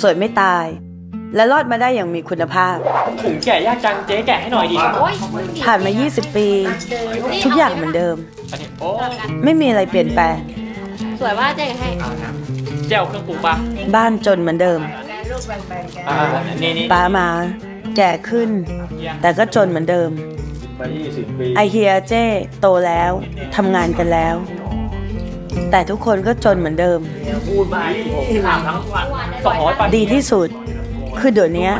สวยไม่ตาย และรอดมาได้อย่างมีคุณภาพ ถุงแกะยากจังเจ๊แกะให้หน่อยดิโอ้ยผ่านมา 20 ปี ทุกอย่างเหมือนเดิม อันนี้โอ้ไม่มีอะไรเปลี่ยนแปลง สวยว่าเจ๊ให้แจ่วเครื่องปรุงปะบ้านจนเหมือนเดิมอ่านี่นี่ป้ามา แก่ขึ้น แต่ก็จนเหมือนเดิม มา20ปี ไอเฮียเจ้โตแล้วทำงานกันแล้ว แต่ทุกคนก็จนเหมือนเดิม พูดไปถามทั้งวันสองร้อยปาดีที่สุด คือเดี๋ยวนี้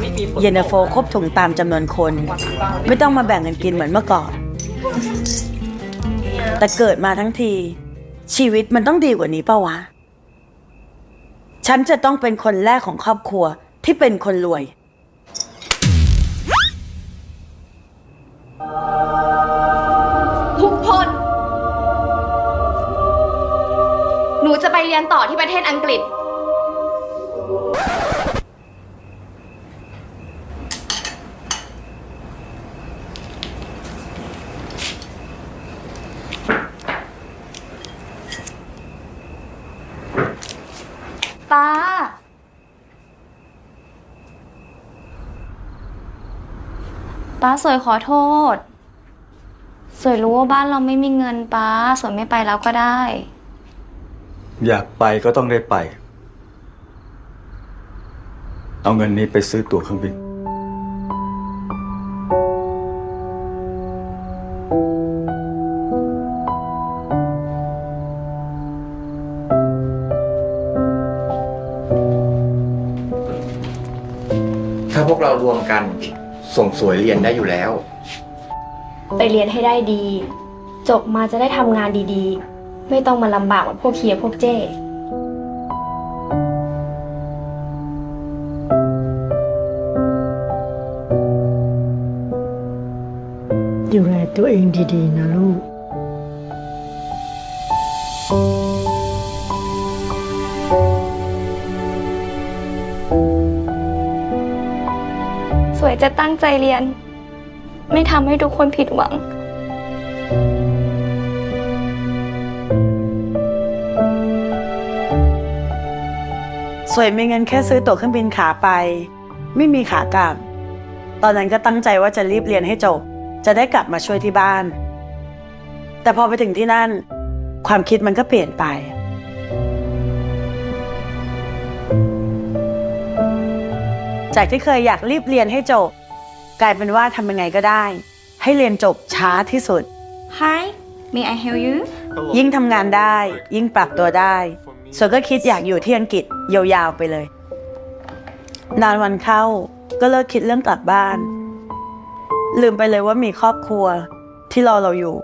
ไม่มีผลเย็นตาโฟครบถุงตามจำนวนคน ไม่ต้องมาแบ่งกันกินเหมือนเมื่อก่อน แต่เกิดมาทั้งที ชีวิตมันต้องดีกว่านี้เปะวะ ฉันจะต้องเป็นคนแรกของครอบครัวที่เป็นคนรวย จะไปเรียนต่อที่ประเทศอังกฤษป้าป้าสวยขอโทษ สวยรู้ว่าบ้านเราไม่มีเงินป้า สวยไม่ไปแล้วก็ได้ อยากไปก็ต้องได้ไป เอาเงินนี้ไปซื้อตั๋วเครื่องบิน ถ้าพวกเรารวมกันส่งสวยเรียนได้อยู่แล้ว ไปเรียนให้ได้ดี จบมาจะได้ทำงานดีๆ ไม่ต้องมาลำบากเหมือนพวกเคียร์พวกเจ้ ดูแลตัวเองดีๆ นะลูก สวยจะตั้งใจเรียน ไม่ทำให้ทุกคนผิดหวัง สวยมีเงินแค่ซื้อตั๋วเครื่องบินขาไป ไม่มีขากลับ ตอนนั้นก็ตั้งใจว่าจะรีบเรียนให้จบ จะได้กลับมาช่วยที่บ้าน แต่พอไปถึงที่นั่น ความคิดมันก็เปลี่ยนไปจากที่เคยอยากรีบเรียนให้จบ กลายเป็นว่าทำยังไงก็ได้ ให้เรียนจบช้าที่สุด Hi may I help you ยิ่งทำงานได้ ยิ่งปรับตัวได้ ส่วนก็คิดอยากอยู่ที่อังกฤษยาวๆไปเลย นานวันเข้าก็เลิกคิดเรื่องกลับบ้าน ลืมไปเลยว่ามีครอบครัวที่รอเราอยู่